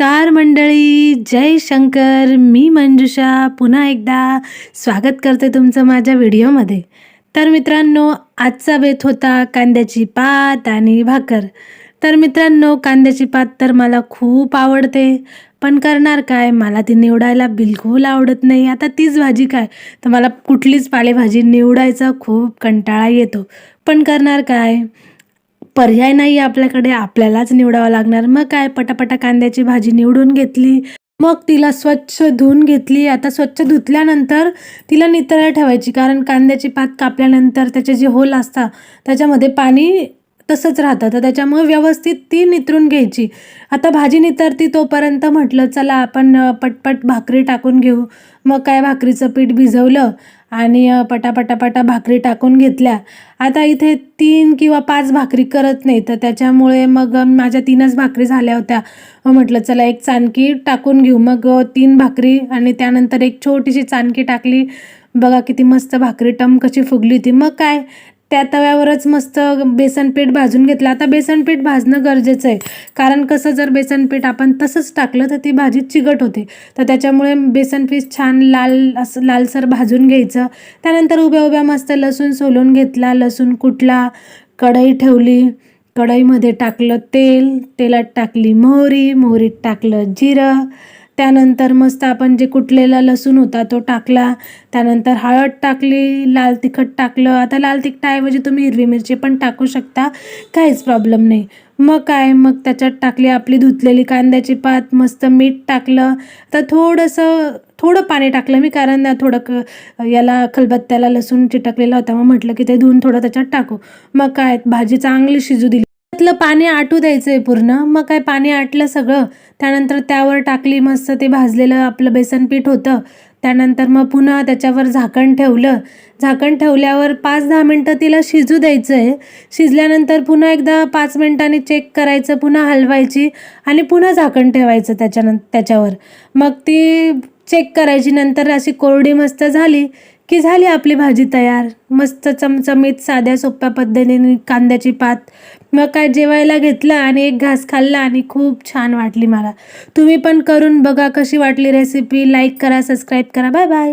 नमस्कार मंडळी जय शंकर मी मंजुषा पुन्हा एकदा स्वागत करते तुमचं माझ्या व्हिडिओमध्ये. तर मित्रांनो आजचा बेत होता कांद्याची पात आणि भाकर. तर मित्रांनो कांद्याची पात तर मला खूप आवडते. पण करणार काय? मला ती निवडायला बिलकुल आवडत नाही. आता तीच भाजी काय? तर मला कुठलीच पालेभाजी निवडायचा खूप कंटाळा येतो. पण करणार काय? पर्याय नाही आपल्याकडे आपल्यालाच निवडावा लागणार. मग काय? पटापटा कांद्याची भाजी निवडून घेतली मग तिला स्वच्छ धुवून घेतली. आता स्वच्छ धुतल्यानंतर तिला नितळ ठेवायची कारण कांद्याची पात कापल्यानंतर त्याचे जे होल असतात त्याच्यामध्ये पाणी तसंच राहतं. तर त्याच्यामुळे व्यवस्थित ती नितरून घ्यायची. आता भाजी नितरती तोपर्यंत म्हटलं चला आपण पटपट भाकरी टाकून घेऊ. मग काय भाकरीचं पीठ भिजवलं आणि पटापटापटा भाकरी टाकून घेतल्या. आता इथे तीन किंवा पाच भाकरी करत नाही. तर त्याच्यामुळे मग माझ्या तीनच भाकरी झाल्या होत्या. म्हटलं चला एक चाणकी टाकून घेऊ. मग तीन भाकरी आणि त्यानंतर एक छोटीशी चाणकी टाकली. बघा किती मस्त भाकरी टम कशी फुगली होती. मग काय त्या तव्यावरच मस्त बेसनपीठ भाजून घेतलं. आता बेसनपीठ भाजणं गरजेचं आहे. कारण कसं जर बेसनपीठ आपण तसंच टाकलं तर ती भाजी चिकट होते. तर त्याच्यामुळे बेसनपीठ छान लाल असं लालसर भाजून घ्यायचं. त्यानंतर उभ्या उभ्या मस्त लसूण सोलून घेतला. लसूण कुटला कढई ठेवली. कढईमध्ये टाकलं तेल. तेलात टाकली मोहरी. मोहरीत टाकलं जिरं. त्यानंतर मस्त आपण जे कुटलेला लसूण होता तो टाकला. त्यानंतर हळद टाकली लाल तिखट टाकलं. आता लाल तिखटाऐवजी तुम्ही हिरवी मिरची पण टाकू शकता. काहीच प्रॉब्लेम नाही. मग काय? मग त्याच्यात टाकली आपली धुतलेली कांद्याची पात मस्त मीठ टाकलं. तर थोडंसं थोडं पाणी टाकलं मी कारण थोडं क याला खलबत्त्याला लसूण चिटकलेला होता. मग म्हटलं की ते धुवून थोडं त्याच्यात टाकू. मग काय? भाजी चांगली शिजू दिली. त्यातलं पाणी आटू द्यायचं आहे पूर्ण. मग काय पाणी आटलं सगळं. त्यानंतर त्यावर टाकली मस्त ते भाजलेलं आपलं बेसन पीठ होतं. त्यानंतर मग पुन्हा त्याच्यावर झाकण ठेवलं. झाकण ठेवल्यावर पाच दहा मिनटं तिला शिजू द्यायचं आहे शिजल्यानंतर पुन्हा एकदा पाच मिनटांनी चेक करायचं पुन्हा हलवायची आणि पुन्हा झाकण ठेवायचं त्याच्यानंतर त्याच्यावर. मग ती चेक करायची नंतर अशी कोरडी मस्त झाली की झाली आपली भाजी तयार. मस्त चमचमीत साध्या सोप्या पद्धतीने कांद्याची पात. मग काय जेवायला घेतलं आणि एक घास खाल्ला आणि खूप छान वाटली मला. तुम्ही पण करून बघा कशी वाटली रेसिपी लाईक करा सबस्क्राईब करा. Bye bye